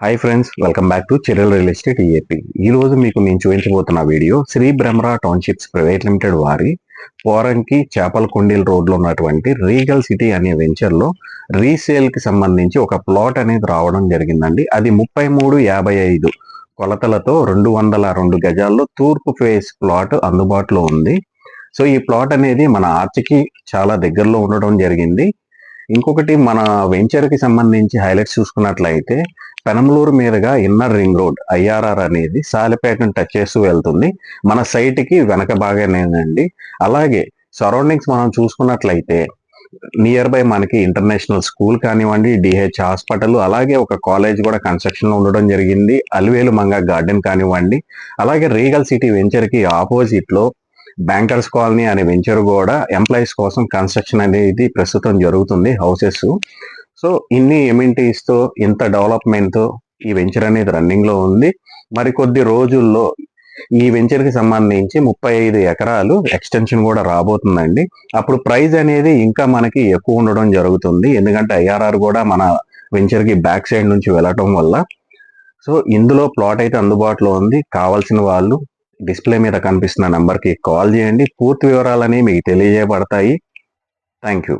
Hi friends welcome back to చెరల్ real estate EAP ఈ రోజు మీకు నేను చూపించబోతున్న వీడియో శ్రీ బ్రహ్మరా టౌన్షిప్స్ ప్రైవేట్ లిమిటెడ్ వారి పోరంకి చేపల కొండీల రోడ్లో ఉన్నటువంటి రీగల్ సిటీ అనే వెంచర్లో రీసేల్కి సంబంధించి ఒక ప్లాట్ అనేది రావడం జరిగిందండి. అది ముప్పై మూడు యాభై ఐదు కొలతలతో రెండు వందల రెండు గజాల్లో తూర్పు ఫేస్ ప్లాట్ అందుబాటులో ఉంది. సో ఈ ప్లాట్ అనేది మన ఆర్చికి చాలా దగ్గరలో ఉండడం జరిగింది. ఇంకొకటి మన వెంచర్కి సంబంధించి హైలైట్స్ చూసుకున్నట్లయితే పెనమలూరు మీదుగా ఇన్నర్ రింగ్ రోడ్ ఐఆర్ఆర్ అనేది సాలిపేటను టచ్ చేస్తూ వెళ్తుంది. మన సైట్కి వెనక బాగానేనండి అలాగే సరౌండింగ్స్ మనం చూసుకున్నట్లయితే నియర్ బై మనకి ఇంటర్నేషనల్ స్కూల్ కానివ్వండి డిహెచ్ హాస్పిటల్ అలాగే ఒక కాలేజ్ కూడా కన్స్ట్రక్షన్లో ఉండడం జరిగింది. అలివేలు మంగ గార్డెన్ కానివ్వండి. అలాగే రీగల్ సిటీ వెంచర్కి ఆపోజిట్లో బ్యాంకర్స్ కాలనీ అనే వెంచర్ కూడా ఎంప్లాయీస్ కోసం కన్స్ట్రక్షన్ అనేది ప్రస్తుతం జరుగుతుంది హౌసెస్. సో ఇన్ని ఎమ్యూనిటీస్తో ఇంత డెవలప్మెంట్తో ఈ వెంచర్ అనేది రన్నింగ్లో ఉంది. మరి కొద్ది రోజుల్లో ఈ వెంచర్కి సంబంధించి ముప్పై ఐదు ఎకరాలు ఎక్స్టెన్షన్ కూడా రాబోతుందండి. అప్పుడు ప్రైస్ అనేది ఇంకా మనకి ఎక్కువ ఉండడం జరుగుతుంది. ఎందుకంటే ఐఆర్ఆర్ కూడా మన వెంచర్కి బ్యాక్ సైడ్ నుంచి వెళ్ళటం వల్ల. సో ఇందులో ప్లాట్ అయితే అందుబాటులో ఉంది. కావాల్సిన వాళ్ళు డిస్ప్లే మీద కనిపిస్తున్న నంబర్కి కాల్ చేయండి. పూర్తి వివరాలని మీకు తెలియజేయబడతాయి. Thank you